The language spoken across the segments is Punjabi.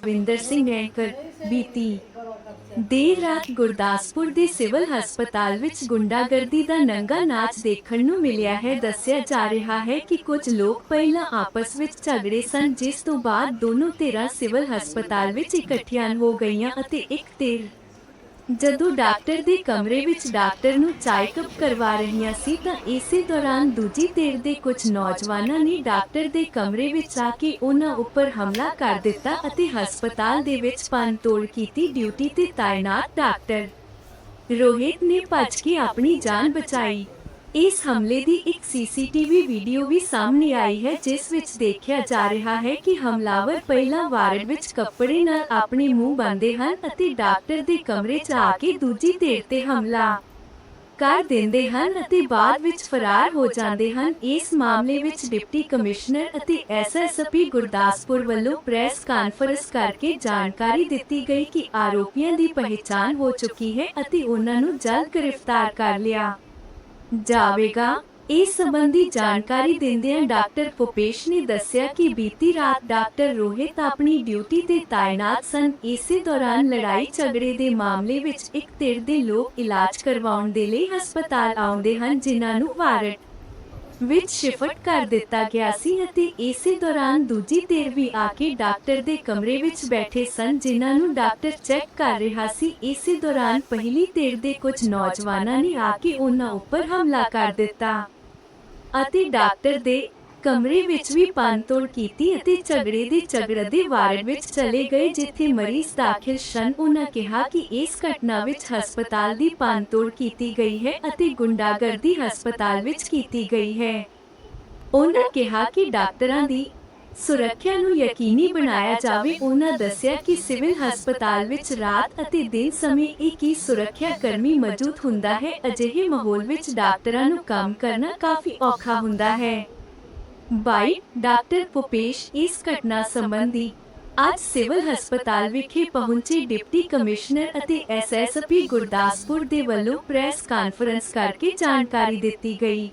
ਜਸਵਿੰਦਰ ਸਿੰਘ ਐਂਕਰ ਬੀਤੀ ਦੇਰ ਰਾਤ ਗੁਰਦਾਸਪੁਰ ਦੇ ਸਿਵਲ ਹਸਪਤਾਲ ਵਿੱਚ ਗੁੰਡਾਗਰਦੀ ਦਾ ਨੰਗਾ ਨਾਚ ਦੇਖਣ ਨੂੰ ਮਿਲਿਆ ਹੈ। ਦੱਸਿਆ ਜਾ ਰਿਹਾ ਹੈ ਕਿ ਕੁਝ ਲੋਕ ਪਹਿਲਾਂ ਆਪਸ ਵਿੱਚ ਝਗੜੇ ਸਨ, ਜਿਸ ਤੋਂ ਬਾਅਦ ਦੋਨੋਂ ਧਿਰਾਂ ਸਿਵਲ ਹਸਪਤਾਲ ਵਿੱਚ ਇਕੱਠੀਆਂ ਹੋ ਗਈਆਂ ਅਤੇ ਇੱਕ ਧਿਰ ਜਦੋਂ ਡਾਕਟਰ ਦੇ ਕਮਰੇ ਵਿੱਚ ਡਾਕਟਰ ਨੂੰ ਚੈੱਕਅਪ ਕਰਵਾ ਰਹੀਆਂ ਸੀ ਤਾਂ ਇਸੇ ਦੌਰਾਨ ਦੂਜੀ ਧਿਰ ਦੇ ਕੁਝ ਨੌਜਵਾਨਾਂ ਨੇ ਡਾਕਟਰ ਦੇ ਕਮਰੇ ਵਿੱਚ ਆ ਕੇ ਉਹਨਾਂ ਉੱਪਰ ਹਮਲਾ ਕਰ ਦਿੱਤਾ ਅਤੇ ਹਸਪਤਾਲ ਦੇ ਵਿੱਚ ਤੋੜ ਕੀਤੀ ਡਿਊਟੀ ਤੇ ਤਾਇਨਾਤ ਡਾਕਟਰ ਰੋਹਿਤ ਨੇ ਭੱਜ ਕੇ ਆਪਣੀ ਜਾਨ ਬਚਾਈ। ਇਸ ਹਮਲੇ ਦੀ ਇੱਕ ਸੀਸੀਟੀਵੀ ਵੀਡੀਓ ਵੀ ਸਾਹਮਣੇ ਆਈ ਹੈ, ਜਿਸ ਵਿੱਚ ਦੇਖਿਆ ਜਾ ਰਿਹਾ ਹੈ ਕਿ ਹਮਲਾਵਰ ਪਹਿਲਾਂ ਵਾਰਡ ਵਿੱਚ ਕੱਪੜੇ ਨਾਲ ਆਪਣੇ ਮੂੰਹ ਬੰਦੇ ਹਨ ਅਤੇ ਡਾਕਟਰ ਦੇ ਕਮਰੇ 'ਚ ਆ ਕੇ ਦੂਜੀ ਧਿਰ ਤੇ ਹਮਲਾ ਕਰ ਦਿੰਦੇ ਹਨ ਅਤੇ ਬਾਅਦ ਵਿੱਚ ਫਰਾਰ ਹੋ ਜਾਂਦੇ ਹਨ। ਇਸ ਮਾਮਲੇ ਵਿੱਚ ਡਿਪਟੀ ਕਮਿਸ਼ਨਰ ਅਤੇ ਐਸਐਸਪੀ ਗੁਰਦਾਸਪੁਰ ਵੱਲੋਂ ਪ੍ਰੈਸ ਕਾਨਫਰੰਸ ਕਰਕੇ ਜਾਣਕਾਰੀ ਦਿੱਤੀ ਗਈ ਕਿ ਆਰੋਪੀਆਂ ਦੀ ਪਹਿਚਾਣ ਹੋ ਚੁੱਕੀ ਹੈ ਅਤੇ ਉਹਨਾਂ ਨੂੰ ਜਲਦ ਗ੍ਰਿਫਤਾਰ ਕਰ ਲਿਆ। ਜਾਵੇਗਾ? ਇਸ ਸੰਬੰਧੀ ਜਾਣਕਾਰੀ ਦਿੰਦਿਆਂ ਡਾਕਟਰ ਭੁਪੇਸ਼ ਨੇ ਦੱਸਿਆ ਕਿ ਬੀਤੀ ਰਾਤ ਡਾਕਟਰ ਰੋਹਿਤ ਆਪਣੀ ਡਿਊਟੀ ਤੇ ਤਾਇਨਾਤ ਸਨ। ਇਸੇ ਦੌਰਾਨ ਲੜਾਈ ਝਗੜੇ ਦੇ ਮਾਮਲੇ ਵਿੱਚ ਇੱਕ ਧਿਰ ਦੇ ਲੋਕ ਇਲਾਜ ਕਰਵਾਉਣ ਦੇ ਲਈ ਹਸਪਤਾਲ ਆਉਂਦੇ ਹਨ, ਜਿਨ੍ਹਾਂ ਨੂੰ ਵਾਰਡ ਵਿੱਚ ਸ਼ਿਫਟ ਕਰ ਦਿੱਤਾ ਗਿਆ ਸੀ ਅਤੇ ਇਸੇ ਦੌਰਾਨ ਦੂਜੀ ਧਿਰ ਵੀ ਆ ਕੇ ਡਾਕਟਰ ਦੇ ਕਮਰੇ ਵਿੱਚ ਬੈਠੇ ਸਨ, ਜਿਨ੍ਹਾਂ ਨੂੰ ਡਾਕਟਰ ਚੈੱਕ ਕਰ ਰਿਹਾ ਸੀ। ਇਸੇ ਦੌਰਾਨ ਪਹਿਲੀ ਧਿਰ ਦੇ ਕੁਝ ਨੌਜਵਾਨਾਂ ਨੇ ਆ ਕੇ ਉਹਨਾਂ ਉੱਪਰ ਹਮਲਾ ਕਰ ਦਿੱਤਾ ਅਤੇ ਡਾਕਟਰ ਦੇ ਕਮਰੇ ਵਿੱਚ ਵੀ ਤੋੜ ਕੀਤੀ ਅਤੇ ਝਗੜੇ ਦੇ ਝਗੜਦੇ ਵਾਰਡ ਵਿੱਚ ਚਲੇ ਗਏ, ਜਿੱਥੇ ਮਰੀਜ਼ ਦਾਖਲ ਸਨ। ਉਹਨਾਂ ਕਿਹਾ ਕਿ ਇਸ ਘਟਨਾ ਵਿੱਚ ਹਸਪਤਾਲ ਦੀ ਤੋੜ ਕੀਤੀ ਗਈ ਹੈ ਅਤੇ ਗੁੰਡਾਗਰਦੀ ਹਸਪਤਾਲ ਵਿੱਚ ਕੀਤੀ ਗਈ ਹੈ। ਉਹਨਾਂ ਕਿਹਾ ਕਿ ਡਾਕਟਰਾਂ ਦੀ ਸੁਰੱਖਿਆ ਨੂੰ ਯਕੀਨੀ ਬਣਾਇਆ ਜਾਵੇ। ਉਹਨਾਂ ਦੱਸਿਆ ਕਿ ਸਿਵਲ ਹਸਪਤਾਲ ਵਿੱਚ ਰਾਤ ਅਤੇ ਦਿਨ ਸਮੇਂ ਇੱਕ ਹੀ ਸੁਰੱਖਿਆ ਕਰਮੀ ਮੌਜੂਦ ਹੁੰਦਾ ਹੈ, ਅਜਿਹੇ ਮਾਹੌਲ ਵਿੱਚ ਡਾਕਟਰਾਂ ਨੂੰ ਕੰਮ ਕਰਨਾ ਕਾਫੀ ਔਖਾ ਹੁੰਦਾ ਹੈ। ਬਾਈ ਡਾਕਟਰ ਭੁਪੇਸ਼ ਇਸ ਘਟਨਾ ਸੰਬੰਧੀ ਅੱਜ ਸਿਵਲ ਹਸਪਤਾਲ ਵਿਖੇ ਪਹੁੰਚੇ ਡਿਪਟੀ ਕਮਿਸ਼ਨਰ ਅਤੇ ਐਸਐਸਪੀ ਗੁਰਦਾਸਪੁਰ ਦੇ ਵੱਲੋਂ ਪ੍ਰੈਸ ਕਾਨਫਰੰਸ ਕਰਕੇ ਜਾਣਕਾਰੀ ਦਿੱਤੀ ਗਈ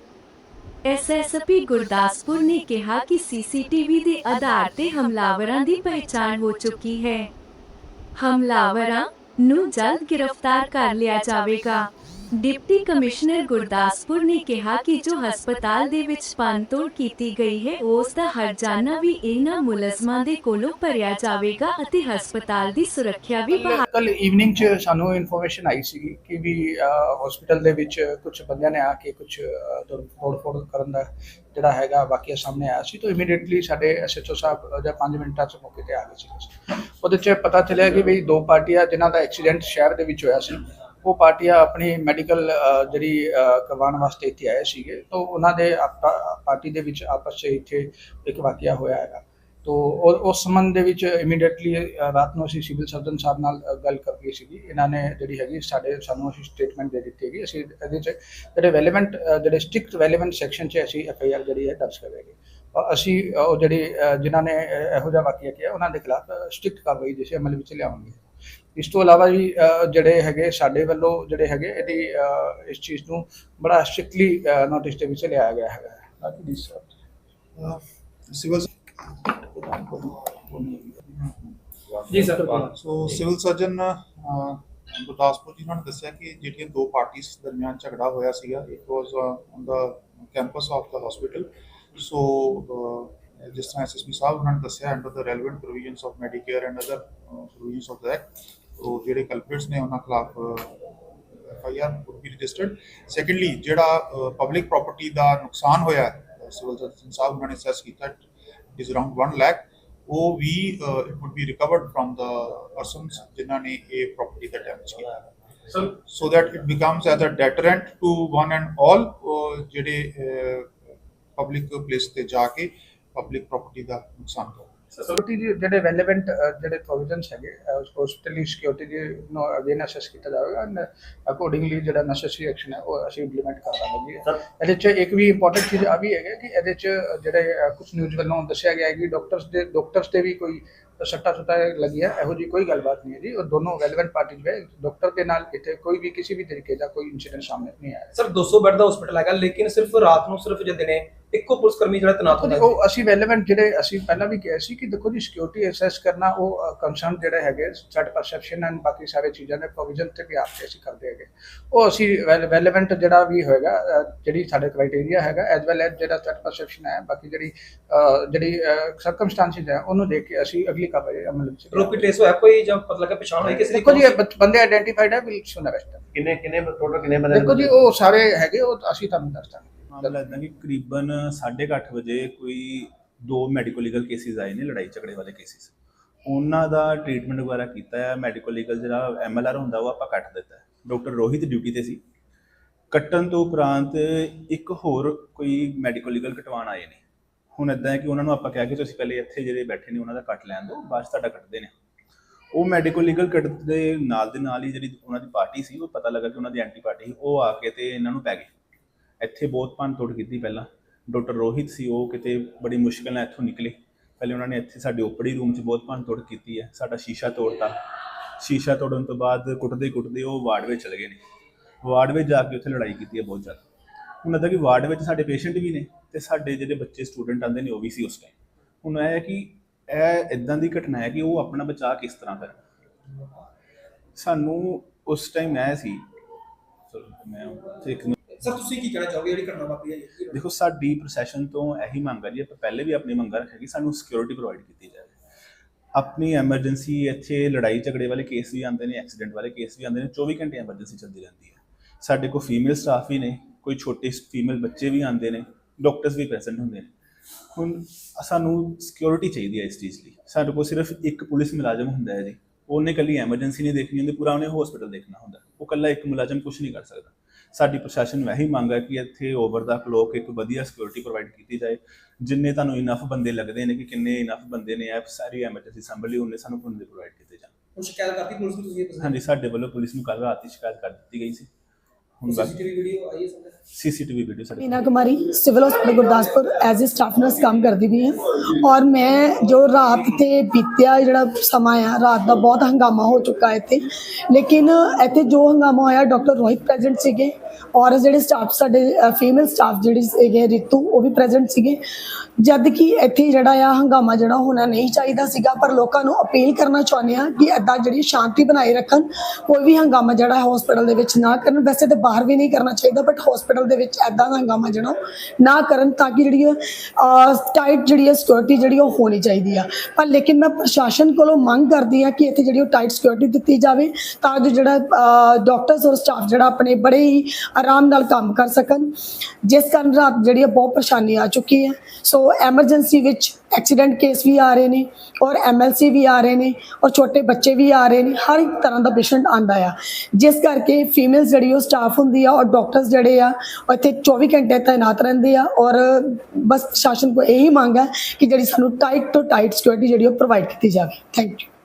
ਐਸਐਸਪੀ ਗੁਰਦਾਸਪੁਰ ਨੇ ਕਿਹਾ ਕਿ ਸੀਸੀਟੀਵੀ ਦੇ ਆਧਾਰ ਤੇ ਹਮਲਾਵਰਾਂ ਦੀ ਪਹਿਚਾਣ ਹੋ ਚੁੱਕੀ ਹੈ ਹਮਲਾਵਰਾਂ ਨੂੰ ਜਲਦ ਗ੍ਰਿਫਤਾਰ ਕਰ ਲਿਆ ਜਾਵੇਗਾ ਡਿਪਟੀ ਕਮਿਸ਼ਨਰ ਗੁਰਦਾਸਪੁਰ ਨੇ ਕਿਹਾ ਕਿ ਜੋ ਹਸਪਤਾਲ ਦੇ ਵਿੱਚ ਪੰਤੋੜ ਕੀਤੀ ਗਈ ਹੈ, ਉਸ ਦਾ ਹਰਜਾਨਾ ਵੀ ਇਹਨਾਂ ਮੁਲਜ਼ਮਾਂ ਦੇ ਕੋਲੋਂ ਭਰਿਆ ਜਾਵੇਗਾ ਅਤੇ ਹਸਪਤਾਲ ਦੀ ਸੁਰੱਖਿਆ ਵੀ ਕੱਲ ਈਵਨਿੰਗ ਚ ਸਾਨੂੰ ਇਨਫੋਰਮੇਸ਼ਨ ਆਈ ਸੀ ਕਿ ਵੀ ਹਸਪੀਟਲ ਦੇ ਵਿੱਚ ਕੁਝ ਬੰਦਿਆਂ ਨੇ ਆ ਕੇ ਕੁਝ ਤੋੜ ਫੋੜ ਕਰਨ ਦਾ ਜਿਹੜਾ ਹੈਗਾ ਵਾਕਿਆ ਸਾਹਮਣੇ ਆਇਆ ਸੀ ਤਾਂ ਇਮੀਡੀਏਟਲੀ ਸਾਡੇ ਐਸਐਚਓ ਸਾਹਿਬ ਜਾਂ 5 ਮਿੰਟਾਂ ਚ ਮੌਕੇ ਤੇ ਆ ਗਏ ਸੀ ਉਹਦੇ ਚ ਪਤਾ ਚੱਲਿਆ ਕਿ ਵੀ ਦੋ ਪਾਰਟੀਆਂ ਜਿਨ੍ਹਾਂ ਦਾ ਐਕਸੀਡੈਂਟ ਸ਼ਹਿਰ ਦੇ ਵਿੱਚ ਹੋਇਆ ਸੀ। ਉਹ ਪਾਰਟੀਆਂ ਆਪਣੀ ਮੈਡੀਕਲ ਜਿਹੜੀ ਕਰਵਾਉਣ ਵਾਸਤੇ ਇੱਥੇ ਆਏ ਸੀਗੇ। ਤਾਂ ਉਹਨਾਂ ਦੇ ਆਪਾ- ਪਾਰਟੀ ਦੇ ਵਿੱਚ ਆਪਸ 'ਚ ਇੱਥੇ ਇੱਕ ਵਾਕਿਆ ਹੋਇਆ ਹੈਗਾ। ਤੋ ਉਹ- ਉਸ ਸੰਬੰਧ ਦੇ ਵਿੱਚ ਇਮੀਡੀਏਟਲੀ ਰਾਤ ਨੂੰ ਅਸੀਂ ਸਿਵਲ ਸਰਜਨ ਸਾਹਿਬ ਨਾਲ ਗੱਲ ਕਰ ਕਰਕੇ ਸੀਗੀ। ਇਹਨਾਂ ਨੇ ਜਿਹੜੀ ਹੈਗੀ ਸਾਡੇ ਸਾਨੂੰ ਅਸੀਂ ਸਟੇਟਮੈਂਟ ਦੇ ਦਿੱਤੀ ਹੈਗੀ। ਅਸੀਂ ਇਹਦੇ 'ਚ ਜਿਹੜੇ ਰੈਲੇਵੈਂਟ ਜਿਹੜੇ ਸਟ੍ਰਿਕਟ ਰੈਲੇਵੈਂਟ ਸੈਕਸ਼ਨ 'ਚ ਅਸੀਂ ਐਫ ਆਈ ਆਰ ਜਿਹੜੀ ਹੈ ਦਰਜ ਕਰਾਂਗੇ ਔਰ ਅਸੀਂ ਉਹ ਜਿਹੜੀ ਅ, ਜਿਨ੍ਹਾਂ ਨੇ ਇਹੋ ਜਿਹਾ ਵਾਕਿਆ ਕੀਤਾ ਉਹਨਾਂ ਦੇ ਖਿਲਾਫ ਸਟ੍ਰਿਕਟ ਕਾਰਵਾਈ ਜਿਸੇ ਅਮਲ ਵਿੱਚ ਲਿਆਵਾਂਗੇ। ਇਸ ਤੋਂ ਇਲਾਵਾ ਵੀ ਅ, ਜਿਹੜੇ ਹੈਗੇ ਸਾਡੇ ਵੱਲੋਂ ਜਿਹੜੇ ਹੈਗੇ ਇਹਦੀ ਇਸ ਚੀਜ਼ ਨੂੰ ਬੜਾ ਸਟ੍ਰਿਕਟਲੀ ਨੋਟਿਸ ਦੇ ਵਿੱਚ ਲਿਆਇਆ ਗਿਆ ਹੈਗਾ ਬਾਕੀ ਦੀ ਸਭ ਸਿਵਲ ਜੀ sir so civil surgeon Gurdaspur ji ਨੇ ਦੱਸਿਆ ਕਿ ਜਿਹੜੀਆਂ ਦੋ ਪਾਰਟੀਆਂ ਦਰਮਿਆਨ ਝਗੜਾ ਹੋਇਆ ਸੀਗਾ it was on the campus of the hospital so ਜਿਸ ਤਰ੍ਹਾਂ ਐਸਐਸਪੀ ਸਾਹਿਬ ਉਹਨਾਂ ਨੇ ਦੱਸਿਆ under the relevant provisions of medicare and other provisions of the act so ਜਿਹੜੇ ਕਲਪ੍ਰਿਟਸ ਨੇ ਉਹਨਾਂ ਖਿਲਾਫ FIR would be registered. Secondly ਜਿਹੜਾ ਪਬਲਿਕ ਪ੍ਰਾਪਰਟੀ ਦਾ ਨੁਕਸਾਨ ਹੋਇਆ ਸਿਵਲ ਸਰਜਨ ਸਾਹਿਬ ਉਹਨਾਂ ਨੇ ਅਸੈਸ ਕੀਤਾ is around 1 lakh ਉਹ ਵੀ it would be recovered from the persons ਜਿਨ੍ਹਾਂ ਨੇ ਇਹ ਪ੍ਰਾਪਰਟੀ ਦਾ ਡੈਮੇਜ ਕੀਤਾ। Sir that it becomes as a deterrent to one and all uh, ਜਿਹੜੇ ਪਬਲਿਕ ਪਲੇਸ ਤੇ ਜਾ ਕੇ ਪਬਲਿਕ ਪ੍ਰਾਪਰਟੀ ਦਾ ਨੁਕਸਾਨ ਕਰ ਸਿਕਿਉਰਿਟੀ ਦੇ ਜਿਹੜੇ ਰੈਲੇਵੈਂਟ ਜਿਹੜੇ ਪ੍ਰੋਵੀਜ਼ਨਸ ਹੈਗੇ ਹਸਪੀਟਲੀ ਸਿਕਿਉਰਿਟੀ ਦੇ ਨੂੰ ਅਗੇਨ ਅਸੈਸ ਕੀਤਾ ਜਾਵੇਗਾ ਐਂਡ ਅਕੋਰਡਿੰਗਲੀ ਜਿਹੜਾ ਨੈਸੈਸਰੀ ਐਕਸ਼ਨ ਹੈ ਉਹ ਅਸੀਂ ਇੰਪਲੀਮੈਂਟ ਕਰ ਦਾਂਗੇ। ਇਹਦੇ ਚ ਇੱਕ ਵੀ ਇੰਪੋਰਟੈਂਟ ਚੀਜ਼ ਆ ਵੀ ਹੈਗਾ ਕਿ ਇਹਦੇ ਚ ਜਿਹੜੇ ਕੁਝ ਨਿਊਜ਼ ਵੱਲੋਂ ਦੱਸਿਆ ਗਿਆ ਹੈ ਕਿ ਡਾਕਟਰਸ ਦੇ ਡਾਕਟਰਸ ਤੇ ਵੀ ਕੋਈ ਸੱਟਾ ਸੁੱਟਾ ਲੱਗੀ ਹੈ ਇਹੋ ਜੀ ਕੋਈ ਗੱਲਬਾਤ ਨਹੀਂ ਹੈ ਜੀ। ਉਹ ਦੋਨੋਂ ਰੈਲੇਵੈਂਟ ਪਾਰਟੀਜ਼ ਹੈ। ਡਾਕਟਰ ਦੇ ਨਾਲ ਇੱਥੇ ਕੋਈ ਵੀ ਕਿਸੇ ਵੀ ਤਰੀਕੇ ਦਾ ਕੋਈ ਇਨਸੀਡੈਂਟ ਸਾਹਮਣੇ ਨਹੀਂ ਆਇਆ। ਸਰ 200 ਬੈੱਡ ਦਾ ਹਸਪੀਟਲ ਹੈਗਾ ਲੇਕਿਨ ਸਿਰਫ ਰਾਤ ਨੂੰ ਸਿਰਫ ਜੇ ਦਿਨੇ ਇੱਕੋ ਪੁਲਿਸ ਕਰਮੀ ਜਿਹੜਾ ਤੈਨਾਤ ਹੁੰਦਾ ਉਹ ਅਸੀਂ ਰੈਲੇਵੈਂਟ ਜਿਹੜੇ ਅਸੀਂ ਪਹਿਲਾਂ ਵੀ ਕਿਹਾ ਸੀ ਕਿ ਦੇਖੋ ਜੀ ਸਿਕਿਉਰਿਟੀ ਅਸੈਸ ਕਰਨਾ ਉਹ ਕੰਸਰਨ ਜਿਹੜੇ ਹੈਗੇ ਸਾਡੇ ਪਰਸੈਪਸ਼ਨ ਐਂਡ ਬਾਕੀ ਸਾਰੇ ਚੀਜ਼ਾਂ ਦੇ ਪ੍ਰੋਵੀਜ਼ਨ ਤੇ ਵੀ ਆਪ ਤੇ ਅਸੀਂ ਕਰਦੇ ਹੈਗੇ। ਉਹ ਅਸੀਂ ਰੈਲੇਵੈਂਟ ਜਿਹੜਾ ਵੀ ਹੋਏਗਾ ਜਿਹੜੀ ਸਾਡੇ ਕ੍ਰਾਈਟੇਰੀਆ ਹੈਗਾ ਐਸ ਵੈਲ ਐਸ ਜਿਹੜਾ ਸਾਡੇ ਪਰਸੈਪਸ਼ਨ ਹੈ ਬਾਕੀ ਜਿਹੜੀ ਜਿਹੜੀ ਸਰਕਮਸਟੈਂਸਸ ਹੈ ਉਹਨੂੰ ਦੇਖ ਕੇ ਅਸੀਂ ਅਗਲੀ ਕਾਰਵਾਈ ਅਮਲ ਵਿੱਚ ਰੋਪੀ ਟ੍ਰੇਸ ਹੋਇਆ ਕੋਈ ਜਾਂ ਪਤਾ ਲੱਗਾ ਪਛਾਣ ਹੋਈ ਕਿਸੇ ਦੀ ਦੇਖੋ ਜੀ ਬੰਦੇ ਆਇਡੈਂਟੀਫਾਈਡ ਹੈ ਵਿਲ ਸੁਨ ਅਰੈਸਟ ਕਿੰਨੇ ਕਿੰਨੇ ਟੋਟਲ ਕਿੰਨੇ ਬੰਦੇ ਦੇਖੋ ਜੀ ਉਹ ਸਾਰੇ ਹੈਗੇ ਉਹ ਅਸੀਂ ਤੁਹਾਨੂੰ ਦੱਸ ਦਾਂਗੇ। ਮਾਮਲਾ ਇਦਾਂ ਕਿ ਕਰੀਬਨ 8:30 ਵਜੇ ਕੋਈ ਦੋ ਮੈਡੀਕਲ ਲੀਗਲ ਕੇਸਿਸ ਆਏ ਨੇ ਲੜਾਈ ਝਗੜੇ ਵਾਲੇ ਕੇਸਿਸ ਉਹਨਾਂ ਦਾ ਟ੍ਰੀਟਮੈਂਟ ਵਗੈਰਾ ਕੀਤਾ ਹੈ। ਮੈਡੀਕਲ ਲੀਗਲ ਜਿਹੜਾ ਐਮਐਲਆਰ ਹੁੰਦਾ, ਉਹ ਆਪਾਂ ਕੱਟ ਦਿੱਤਾ ਹੈ। ਡਾਕਟਰ ਰੋਹਿਤ ਡਿਊਟੀ ਤੇ ਸੀ। ਕੱਟਣ ਤੋਂ ਉਪਰੰਤ ਇੱਕ ਹੋਰ ਕੋਈ ਮੈਡੀਕਲ ਲੀਗਲ ਕਟਵਾਉਣ ਆਏ ਨੇ। ਹੁਣ ਇਦਾਂ ਹੈ ਕਿ ਉਹਨਾਂ ਨੂੰ ਆਪਾਂ ਕਿਹਾ ਕਿ ਤੁਸੀਂ ਪਹਿਲੇ ਇੱਥੇ ਜਿਹੜੇ ਬੈਠੇ ਨੇ, ਉਹਨਾਂ ਦਾ ਕੱਟ ਲੈਣ ਦਿਓ, ਬਾਅਦ 'ਚ ਤੁਹਾਡਾ ਕੱਟਦੇ ਨੇ। ਉਹ ਮੈਡੀਕਲ ਲੀਗਲ ਕੱਟ ਦੇ ਨਾਲ ਦੇ ਨਾਲ ਹੀ ਜਿਹੜੀ ਉਹਨਾਂ ਦੀ ਪਾਰਟੀ ਸੀ, ਉਹ ਪਤਾ ਲੱਗਾ ਕਿ ਉਹਨਾਂ ਦੀ ਐਂਟੀ ਪਾਰਟੀ ਸੀ, ਉਹ ਆ ਕੇ ਤੇ ਇਹਨਾਂ ਨੂੰ ਪੈ ਗਈ ਇੱਥੇ ਬਹੁਤ ਭੰਨ ਤੋੜ ਕੀਤੀ ਪਹਿਲਾਂ। ਡਾਕਟਰ ਰੋਹਿਤ ਸੀ, ਉਹ ਕਿਤੇ ਬੜੀ ਮੁਸ਼ਕਲ ਨਾਲ ਇੱਥੋਂ ਨਿਕਲੇ। ਪਹਿਲੇ ਉਹਨਾਂ ਨੇ ਇੱਥੇ ਸਾਡੇ ਓਪੜੀ ਰੂਮ 'ਚ ਬਹੁਤ ਭੰਨ ਤੋੜ ਕੀਤੀ ਹੈ, ਸਾਡਾ ਸ਼ੀਸ਼ਾ ਤੋੜਤਾ। ਸ਼ੀਸ਼ਾ ਤੋੜਨ ਤੋਂ ਬਾਅਦ ਕੁੱਟਦੇ ਕੁੱਟਦੇ ਉਹ ਵਾਰਡ ਵਿੱਚ ਚਲੇ ਗਏ ਨੇ। ਵਾਰਡ ਵਿੱਚ ਜਾ ਕੇ ਉੱਥੇ ਲੜਾਈ ਕੀਤੀ ਹੈ ਬਹੁਤ ਜ਼ਿਆਦਾ। ਹੁਣ ਇਹਦਾ ਕਿ ਵਾਰਡ ਵਿੱਚ ਸਾਡੇ ਪੇਸ਼ੈਂਟ ਵੀ ਨੇ ਤੇ ਸਾਡੇ ਜਿਹੜੇ ਬੱਚੇ ਸਟੂਡੈਂਟ ਆਉਂਦੇ ਨੇ ਉਹ ਵੀ ਸੀ ਉਸ ਟਾਈਮ ਹੁਣ ਇਹ ਹੈ ਕਿ ਇਹ ਇਦਾਂ ਦੀ ਘਟਨਾ ਹੈ ਕਿ ਉਹ ਆਪਣਾ ਬਚਾਅ ਕਿਸ ਤਰ੍ਹਾਂ ਕਰਨ। ਸਾਨੂੰ ਉਸ ਟਾਈਮ ਇਹ ਸੀ। ਮੈਂ ਇੱਕ ਸਰ ਤੁਸੀਂ ਕੀ ਕਹਿਣਾ ਚਾਹੋਗੇ? ਜਿਹੜੀ ਘਟਨਾ ਵਾਪਰੀ ਹੈ ਜੀ ਦੇਖੋ, ਸਾਡੀ ਪ੍ਰੋਸੈਸ਼ਨ ਤੋਂ ਇਹੀ ਮੰਗ ਹੈ ਜੀ, ਆਪਾਂ ਪਹਿਲੇ ਵੀ ਆਪਣੀ ਮੰਗਾਂ ਰੱਖਿਆ ਕਿ ਸਾਨੂੰ ਸਿਕਿਉਰਿਟੀ ਪ੍ਰੋਵਾਈਡ ਕੀਤੀ ਜਾਵੇ। ਆਪਣੀ ਐਮਰਜੈਂਸੀ ਇੱਥੇ ਲੜਾਈ ਝਗੜੇ ਵਾਲੇ ਕੇਸ ਵੀ ਆਉਂਦੇ ਨੇ ਐਕਸੀਡੈਂਟ ਵਾਲੇ ਕੇਸ ਵੀ ਆਉਂਦੇ ਨੇ 24 ਘੰਟੇ ਐਮਰਜੈਂਸੀ ਚੱਲਦੀ ਰਹਿੰਦੀ ਹੈ। ਸਾਡੇ ਕੋਲ ਫੀਮੇਲ ਸਟਾਫ ਵੀ ਨੇ, ਕੋਈ ਛੋਟੇ ਫੀਮੇਲ ਬੱਚੇ ਵੀ ਆਉਂਦੇ ਨੇ ਡਾਕਟਰਸ ਵੀ ਪ੍ਰੈਜ਼ੈਂਟ ਹੁੰਦੇ ਨੇ। ਹੁਣ ਸਾਨੂੰ ਸਿਕਿਉਰਿਟੀ ਚਾਹੀਦੀ ਹੈ ਇਸ ਚੀਜ਼ ਲਈ। ਸਾਡੇ ਕੋਲ ਸਿਰਫ ਇੱਕ ਪੁਲਿਸ ਮੁਲਾਜ਼ਮ ਹੁੰਦਾ ਹੈ ਜੀ। ਉਹਨੇ ਕੱਲੀ ਐਮਰਜੈਂਸੀ ਨਹੀਂ ਦੇਖਣੀ ਹੁੰਦੀ, ਪੂਰਾ ਉਹਨੇ ਹਸਪੀਟਲ ਦੇਖਣਾ ਹੁੰਦਾ। ਉਹ ਕੱਲਾ ਇੱਕ ਮੁਲਾਜ਼ਮ ਕੁਝ ਨਹੀਂ ਕਰ ਸਕਦਾ। ਸਾਡੀ ਪ੍ਰਸ਼ਾਸਨ ਨੂੰ ਇਹੀ ਮੰਗ ਹੈ ਕਿ ਇੱਥੇ ਓਵਰ ਦਾ ਕਲੋਕ ਇੱਕ ਵਧੀਆ ਸਿਕਿਉਰਿਟੀ ਪ੍ਰੋਵਾਈਡ ਕੀਤੀ ਜਾਏ। ਜਿੰਨੇ ਤੁਹਾਨੂੰ ਇਨਫ ਬੰਦੇ ਲੱਗਦੇ ਨੇ ਕਿ ਕਿੰਨੇ ਇਨਫ ਬੰਦੇ ਨੇ ਇਹ ਸਾਰੀ ਐਮਰਜੈਂਸੀ ਸੰਭਲ ਉਹਨੇ ਸਾਨੂੰ ਬੰਦੇ ਪ੍ਰੋਵਾਈਡ ਕੀਤੇ ਜਾਣ। ਹੁਣ ਸ਼ਿਕਾਇਤ ਕਰਤੀ ਪੁਲਿਸ ਨੂੰ ਤੁਸੀਂ ਇਹ ਹਾਂਜੀ ਸਾਡੇ ਵੱਲੋਂ ਪੁਲਿਸ ਨੂੰ ਕੱਲ ਰਾਤ ਹੀ ਸ਼ਿਕਾਇਤ ਕਰ ਦਿੱਤੀ ਗਈ ਸੀ। ਹੁੰਦਾ ਸੀਸੀਟੀਵੀ ਵੀਡੀਓ ਸਾਡੇ ਸੀਸੀਟੀਵੀ ਵੀਡੀਓ ਸਾਡੇ Meena Gurdaspur as a staff nurse ਕੰਮ ਕਰਦੀ ਵੀ ਹਾਂ। ਔਰ ਮੈਂ ਜੋ ਰਾਤ ਤੇ ਬੀਤਿਆ ਜਿਹੜਾ ਸਮਾਂ ਆ ਰਾਤ ਦਾ ਬਹੁਤ ਹੰਗਾਮਾ ਹੋ ਚੁੱਕਾ ਹੈ ਇੱਥੇ। ਲੇਕਿਨ ਇੱਥੇ ਜੋ ਹੰਗਾਮਾ ਹੋਇਆ ਡਾਕਟਰ ਰੋਹਿਤ ਪ੍ਰੈਜ਼ੈਂਟ ਸੀਗੇ। ਔਰ ਜਿਹੜੇ ਸਟਾਫ ਸਾਡੇ ਫੀਮੇਲ ਸਟਾਫ ਜਿਹੜੇ ਸੀਗੇ ਰਿਤੂ ਉਹ ਵੀ ਪ੍ਰੈਜ਼ੈਂਟ ਸੀਗੇ। ਜਦ ਕਿ ਇੱਥੇ ਜਿਹੜਾ ਆ ਹੰਗਾਮਾ ਜਿਹੜਾ ਹੋਣਾ ਨਹੀਂ ਚਾਹੀਦਾ ਸੀਗਾ ਪਰ ਲੋਕਾਂ ਨੂੰ ਅਪੀਲ ਕਰਨਾ ਚਾਹੁੰਦੇ ਆ ਕਿ ਐਦਾਂ ਜਿਹੜੀ ਸ਼ਾਂਤੀ ਬਣਾਈ ਰੱਖਣ ਕੋਈ ਵੀ ਹੰਗਾਮਾ ਜਿਹੜਾ ਹਸਪੀਟਲ ਦੇ ਵਿੱਚ ਨਾ ਕਰਨ। ਵੈਸੇ ਤੇ ਬਾਹਰ ਵੀ ਨਹੀਂ ਕਰਨਾ ਚਾਹੀਦਾ ਬਟ ਹਸਪੀਟਲ ਦੇ ਵਿੱਚ ਐਦਾਂ ਦਾ ਹੰਗਾਮਾ ਜਿਹੜਾ ਉਹ ਨਾ ਕਰਨ ਤਾਂ ਕਿ ਜਿਹੜੀ ਟਾਈਟ ਜਿਹੜੀ ਹੈ ਸਿਕਿਉਰਿਟੀ ਜਿਹੜੀ ਉਹ ਹੋਣੀ ਚਾਹੀਦੀ ਆ। ਪਰ ਲੇਕਿਨ ਮੈਂ ਪ੍ਰਸ਼ਾਸਨ ਕੋਲੋਂ ਮੰਗ ਕਰਦੀ ਆ ਕਿ ਇੱਥੇ ਜਿਹੜੀ ਉਹ ਟਾਈਟ ਸਿਕਿਉਰਿਟੀ ਦਿੱਤੀ ਜਾਵੇ ਤਾਂ ਜੋ ਜਿਹੜਾ ਡਾਕਟਰਸ ਔਰ ਸਟਾਫ ਜਿਹੜਾ ਆਪਣੇ ਬੜੇ ਹੀ ਆਰਾਮ ਨਾਲ ਕੰਮ ਕਰ ਸਕਣ। ਜਿਸ ਕਾਰਨ ਰਾਤ ਜਿਹੜੀ ਹੈ ਬਹੁਤ ਪਰੇਸ਼ਾਨੀ ਆ ਚੁੱਕੀ ਹੈ। ਸੋ ਐਮਰਜੈਂਸੀ ਵਿੱਚ ਐਕਸੀਡੈਂਟ ਕੇਸ ਵੀ ਆ ਰਹੇ ਨੇ ਔਰ ਐਮਐਲਸੀ ਵੀ ਆ ਰਹੇ ਨੇ ਔਰ ਛੋਟੇ ਬੱਚੇ ਵੀ ਆ ਰਹੇ ਨੇ, ਹਰ ਇੱਕ ਤਰ੍ਹਾਂ ਦਾ ਪੇਸ਼ੈਂਟ ਆਂਦਾ ਆ। ਜਿਸ ਕਰਕੇ ਫੀਮੇਲਸ ਜਿਹੜੀ ਉਹ ਸਟਾਫ ਹੁੰਦੀ ਆ ਔਰ ਡਾਕਟਰਸ ਜਿਹੜੇ ਆ, ਉਹ ਇੱਥੇ 24 ਘੰਟੇ ਤਾਇਨਾਤ ਰਹਿੰਦੇ ਆ ਔਰ ਬਸ ਸ਼ਾਸਨ ਕੋ ਇਹੀ ਮੰਗ ਹੈ ਕਿ ਜਿਹੜੀ ਸਾਨੂੰ ਟਾਈਟ ਤੋਂ ਟਾਈਟ ਸਿਕਿਉਰਿਟੀ ਜਿਹੜੀ ਉਹ ਪ੍ਰੋਵਾਈਡ ਕੀਤੀ ਜਾਵੇ। Thank you